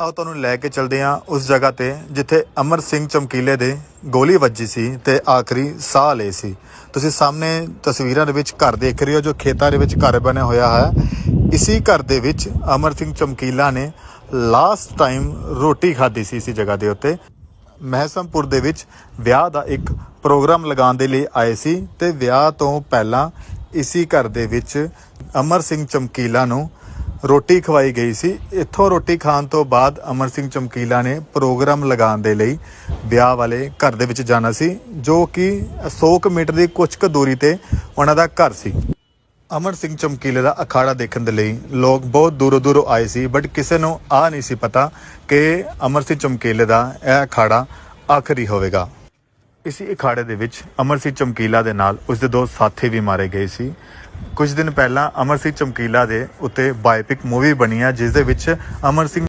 ਆਓ ਤੁਹਾਨੂੰ ਲੈ ਕੇ ਚਲਦੇ ਹਾਂ ਉਸ ਜਗ੍ਹਾ ਤੇ ਜਿੱਥੇ ਅਮਰ ਸਿੰਘ ਚਮਕੀਲੇ ਦੇ ਗੋਲੀ ਵੱਜੀ ਸੀ ਤੇ ਆਖਰੀ ਸਾਹ ਲਏ ਸੀ। ਤੁਸੀਂ ਸਾਹਮਣੇ ਤਸਵੀਰਾਂ ਦੇ ਵਿੱਚ ਘਰ ਦੇਖ ਰਹੇ ਹੋ ਜੋ ਖੇਤਾਂ ਦੇ ਵਿੱਚ ਘਰ ਬਣਿਆ ਹੋਇਆ ਹੈ। ਇਸੀ ਘਰ ਦੇ ਵਿੱਚ ਅਮਰ ਸਿੰਘ ਚਮਕੀਲਾ ਨੇ ਲਾਸਟ ਟਾਈਮ ਰੋਟੀ ਖਾਧੀ ਸੀ ਇਸੀ ਜਗ੍ਹਾ ਦੇ ਉੱਤੇ। ਮਹਿਸਮਪੁਰ ਦੇ ਵਿੱਚ ਵਿਆਹ ਦਾ ਇੱਕ ਪ੍ਰੋਗਰਾਮ ਲਗਾਉਣ ਦੇ ਲਈ ਆਏ ਸੀ ਤੇ ਵਿਆਹ ਤੋਂ ਪਹਿਲਾਂ ਇਸੀ ਘਰ ਦੇ ਵਿੱਚ ਅਮਰ ਸਿੰਘ ਚਮਕੀਲਾ ਨੂੰ ਰੋਟੀ ਖਵਾਈ ਗਈ ਸੀ। ਇੱਥੋਂ ਰੋਟੀ ਖਾਣ ਤੋਂ ਬਾਅਦ ਅਮਰ ਸਿੰਘ ਚਮਕੀਲਾ ਨੇ ਪ੍ਰੋਗਰਾਮ ਲਗਾਉਣ ਦੇ ਲਈ ਵਿਆਹ ਵਾਲੇ ਘਰ ਦੇ ਵਿੱਚ ਜਾਣਾ ਸੀ, ਜੋ ਕਿ 100 ਕੁ ਮੀਟਰ ਦੀ ਕੁਝ ਕੁ ਦੂਰੀ ਤੇ ਉਹਨਾਂ ਦਾ ਘਰ ਸੀ। ਅਮਰ ਸਿੰਘ ਚਮਕੀਲੇ ਦਾ ਅਖਾੜਾ ਦੇਖਣ ਦੇ ਲਈ ਲੋਕ ਬਹੁਤ ਦੂਰੋਂ ਦੂਰੋਂ ਆਏ ਸੀ ਬਟ ਕਿਸੇ ਨੂੰ ਆ ਨਹੀਂ ਸੀ ਪਤਾ ਕਿ ਅਮਰ ਸਿੰਘ ਚਮਕੀਲੇ ਦਾ ਇਹ ਅਖਾੜਾ ਆਖਰੀ ਹੋਵੇਗਾ। ਇਸੇ ਅਖਾੜੇ ਦੇ ਵਿੱਚ ਅਮਰ ਸਿੰਘ ਚਮਕੀਲਾ ਦੇ ਨਾਲ ਉਸਦੇ ਦੋ ਸਾਥੀ ਵੀ ਮਾਰੇ ਗਏ ਸੀ। ਕੁਝ ਦਿਨ ਪਹਿਲਾਂ ਅਮਰ ਸਿੰਘ ਚਮਕੀਲਾ ਦੇ ਉੱਤੇ ਬਾਇਪਿਕ ਮੂਵੀ ਬਣੀ ਹੈ ਜਿਸ ਦੇ ਵਿੱਚ ਅਮਰ ਸਿੰਘ